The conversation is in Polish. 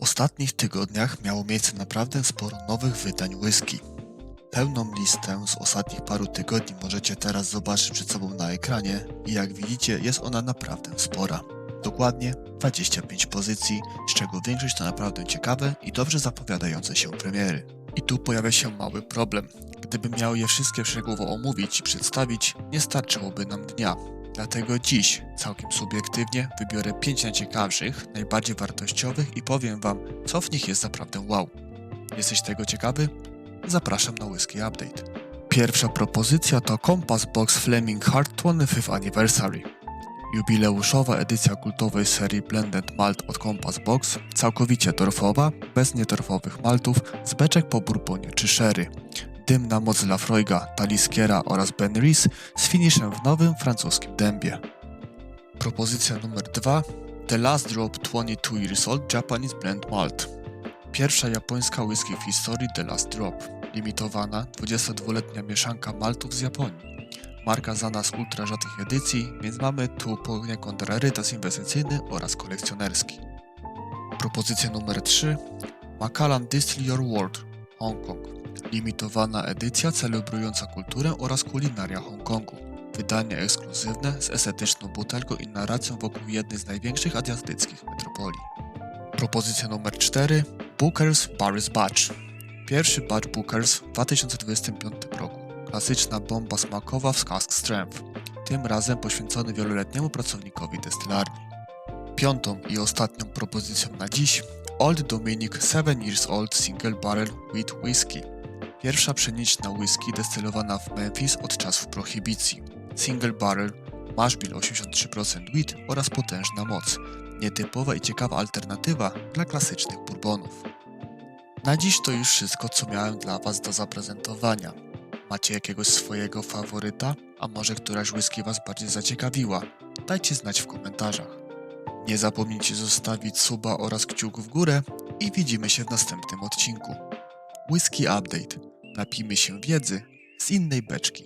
ostatnich tygodniach miało miejsce naprawdę sporo nowych wydań whisky. Pełną listę z ostatnich paru tygodni możecie teraz zobaczyć przed sobą na ekranie i jak widzicie jest ona naprawdę spora. Dokładnie 25 pozycji, z czego większość to naprawdę ciekawe i dobrze zapowiadające się premiery. I tu pojawia się mały problem. Gdybym miał je wszystkie szczegółowo omówić i przedstawić, nie starczyłoby nam dnia. Dlatego dziś, całkiem subiektywnie, wybiorę 5 najciekawszych, najbardziej wartościowych i powiem Wam, co w nich jest naprawdę wow. Jesteś tego ciekawy? Zapraszam na Whisky Update. Pierwsza propozycja to Compass Box Flaming Heart 25th Anniversary. Jubileuszowa edycja kultowej serii Blended Malt od Compass Box, całkowicie torfowa, bez nietorfowych maltów, z beczek po bourbonie czy sherry. Dymna moc Lafroiga, Taliskiera oraz Ben Rees z finiszem w nowym francuskim dębie. Propozycja numer 2 The Last Drop 22 Years Old Japanese Blend Malt. Pierwsza japońska whisky w historii The Last Drop. Limitowana 22-letnia mieszanka maltów z Japonii. Marka znana z ultra rzadkich edycji, więc mamy tu poniekąd rarytas inwestycyjny oraz kolekcjonerski. Propozycja numer 3 Macallan Distill Your World Hongkong. Limitowana edycja celebrująca kulturę oraz kulinaria Hongkongu. Wydanie ekskluzywne z estetyczną butelką i narracją wokół jednej z największych azjatyckich metropolii. Propozycja numer 4 Booker's Paris Batch. Pierwszy batch Booker's w 2025 roku. Klasyczna bomba smakowa w Cask Strength. Tym razem poświęcony wieloletniemu pracownikowi destylarni. Piątą i ostatnią propozycją na dziś Old Dominic 7 Years Old Single Barrel Wheat Whisky. Pierwsza pszeniczna whisky destylowana w Memphis od czasów prohibicji. Single Barrel, mash bill 83% wheat oraz potężna moc. Nietypowa i ciekawa alternatywa dla klasycznych bourbonów. Na dziś to już wszystko, co miałem dla Was do zaprezentowania. Macie jakiegoś swojego faworyta? A może któraś whisky Was bardziej zaciekawiła? Dajcie znać w komentarzach. Nie zapomnijcie zostawić suba oraz kciuk w górę i widzimy się w następnym odcinku. Whisky Update. Napijmy się wiedzy z innej beczki.